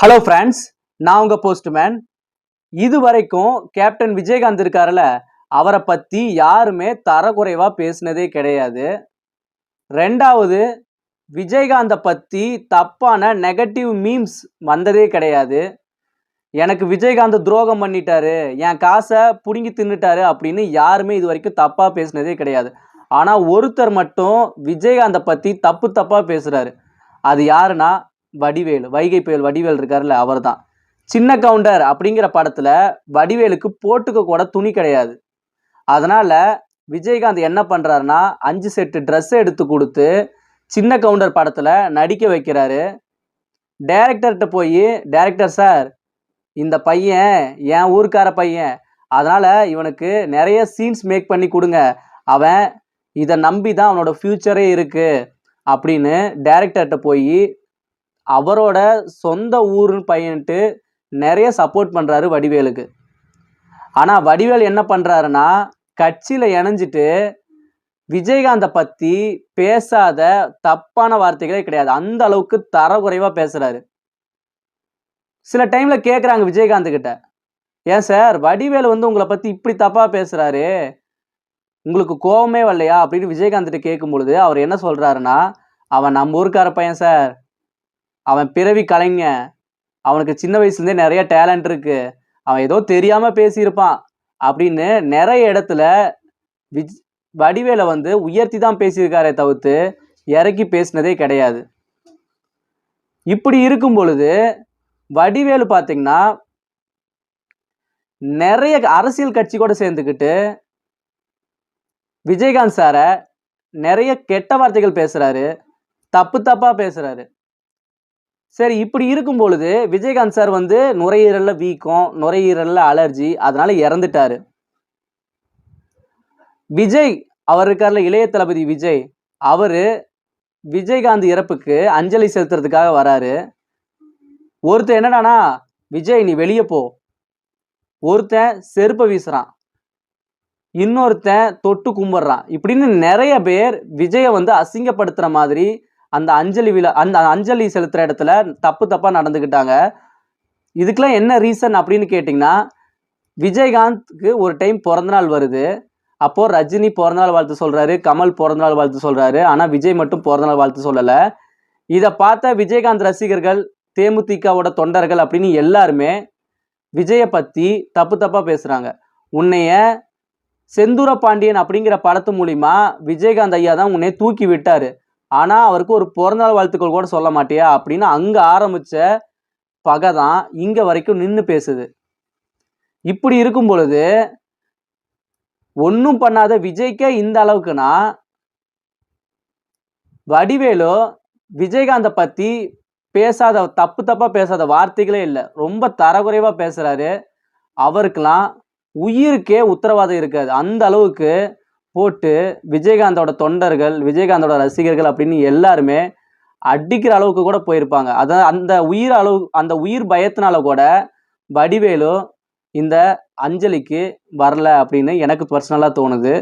Hello friends நான் உங்கள் postman இது வரைக்கும் கேப்டன் விஜயகாந்த் இருக்காருல்ல அவரை பற்றி யாருமே தரக்குறைவாக பேசினதே கிடையாது. ரெண்டாவது விஜயகாந்தை பற்றி தப்பான நெகட்டிவ் மீம்ஸ் வந்ததே கிடையாது. எனக்கு விஜயகாந்த் துரோகம் பண்ணிட்டாரு என் காசை புடுங்கி தின்னுட்டாரு அப்படின்னு யாருமே இது வரைக்கும் தப்பாக பேசினதே கிடையாது. ஆனால் ஒருத்தர் மட்டும் விஜயகாந்தை பற்றி தப்பு தப்பாக பேசுகிறாரு அது யாருன்னா வடிவேலு வைகை புயல் வடிவேல் இருக்காருல்ல அவர்தான். சின்ன கவுண்டர் அப்படிங்கிற படத்துல வடிவேலுக்கு போட்டுக்க கூட துணி கிடையாது. அதனால விஜயகாந்த் என்ன பண்றாருன்னா அஞ்சு செட்டு ட்ரெஸ் எடுத்து கொடுத்து சின்ன கவுண்டர் படத்துல நடிக்க வைக்கிறாரு. டேரக்டர்கிட்ட போய் டேரக்டர் சார் இந்த பையன் என் ஊருக்கார பையன். அதனால இவனுக்கு நிறைய சீன்ஸ் மேக் பண்ணி கொடுங்க. அவன் இதை நம்பி தான் அவனோட ஃப்யூச்சரே இருக்கு. அப்படின்னு டேரக்டர்கிட்ட போய் அவரோட சொந்த ஊருன்னு பையன்ட்டு நிறைய சப்போர்ட் பண்ணுறாரு வடிவேலுக்கு. ஆனால் வடிவேல் என்ன பண்ணுறாருன்னா கட்சியில் இணைஞ்சிட்டு விஜயகாந்தை பற்றி பேசாத தப்பான வார்த்தைகளே கிடையாது. அந்த அளவுக்கு தரக்குறைவாக பேசுகிறாரு சில டைமில் கேட்குறாங்க விஜயகாந்த் கிட்ட. ஏன் சார் வடிவேல் வந்து உங்களை பற்றி இப்படி தப்பாக பேசுகிறாரு உங்களுக்கு கோவமே வரலையா? அப்படின்னு விஜயகாந்த்கிட்ட கேட்கும் பொழுது அவர் என்ன சொல்கிறாருன்னா அவன் நம்ம ஊருக்கார பையன் சார். அவன் பிறவி கலைஞ. அவனுக்கு சின்ன வயசுலேருந்தே நிறைய டேலண்ட் இருக்கு. அவன் ஏதோ தெரியாம பேசியிருப்பான். அப்படின்னு நிறைய இடத்துல விஜ் வடிவேலை வந்து உயர்த்தி தான் பேசியிருக்காரே தவிர்த்து இறக்கி பேசினதே கிடையாது. இப்படி இருக்கும் பொழுது வடிவேலு பார்த்தீங்கன்னா நிறைய அரசியல் கட்சி கூட சேர்ந்துக்கிட்டு விஜயகாந்த் சாரை நிறைய கெட்ட வார்த்தைகள் பேசுறாரு. தப்பு தப்பா பேசுறாரு. சரி இப்படி இருக்கும் பொழுது விஜயகாந்த் சார் வந்து நுரையீரல்ல வீக்கம் நுரையீரல்ல அலர்ஜி அதனால இறந்துட்டாரு. விஜய் அவர் இருக்கார்ல இளைய தளபதி விஜய் அவரு விஜயகாந்த் இறப்புக்கு அஞ்சலி செலுத்துறதுக்காக வராரு. ஒருத்தன் என்னடானா விஜய் நீ வெளியே போ. ஒருத்தன் செருப்பை வீசுறான். இன்னொருத்தன் தொட்டு கும்பிட்றான். இப்படின்னு நிறைய பேர் விஜயை வந்து அசிங்கப்படுத்துற மாதிரி அந்த அஞ்சலி விழா அந்த அஞ்சலி செலுத்துகிற இடத்துல தப்பு தப்பாக நடந்துக்கிட்டாங்க இதுக்கெலாம் என்ன ரீசன் அப்படின்னு கேட்டிங்கன்னா விஜயகாந்த்க்கு ஒரு டைம் பிறந்தநாள் வருது. அப்போது ரஜினி பிறந்தநாள் வாழ்த்து சொல்கிறாரு கமல் பிறந்தநாள் வாழ்த்து சொல்கிறாரு ஆனால் விஜய் மட்டும் பிறந்தநாள் வாழ்த்து சொல்லலை. இதை பார்த்த விஜயகாந்த் ரசிகர்கள் தேமுதிகவோட தொண்டர்கள் அப்படின்னு எல்லாருமே விஜயை பற்றி தப்பு தப்பாக பேசுகிறாங்க உன்னைய செந்தூர பாண்டியன் அப்படிங்கிற படத்து மூலிமா விஜயகாந்த் ஐயா தான் உன்னை தூக்கி விட்டார். ஆனால் அவருக்கு ஒரு பிறந்தநாள் வாழ்த்துக்கள் கூட சொல்ல மாட்டியா? அப்படின்னு அங்கே ஆரம்பித்த பகை தான் இங்கே வரைக்கும் நின்று பேசுது. இப்படி இருக்கும் பொழுது ஒன்றும் பண்ணாத விஜய்க்கே இந்த அளவுக்குனா வடிவேலு விஜயகாந்தை பற்றி பேசாத தப்பு தப்பாக பேசாத வார்த்தைகளே இல்லை. ரொம்ப தரக்குறைவாக பேசுகிறாரு அவருக்கெல்லாம் உயிருக்கே உத்தரவாதம் இருக்காது. அந்த அளவுக்கு போட்டு விஜயகாந்தோட தொண்டர்கள் விஜயகாந்தோட ரசிகர்கள் அப்படின்னு எல்லாருமே அடிக்கிற அளவுக்கு கூட போயிருப்பாங்க. அதான் அந்த உயிர் அளவு அந்த உயிர் பயத்தினால கூட வடிவேலு இந்த அஞ்சலிக்கு வரல அப்படின்னு எனக்கு பர்சனலாக தோணுது.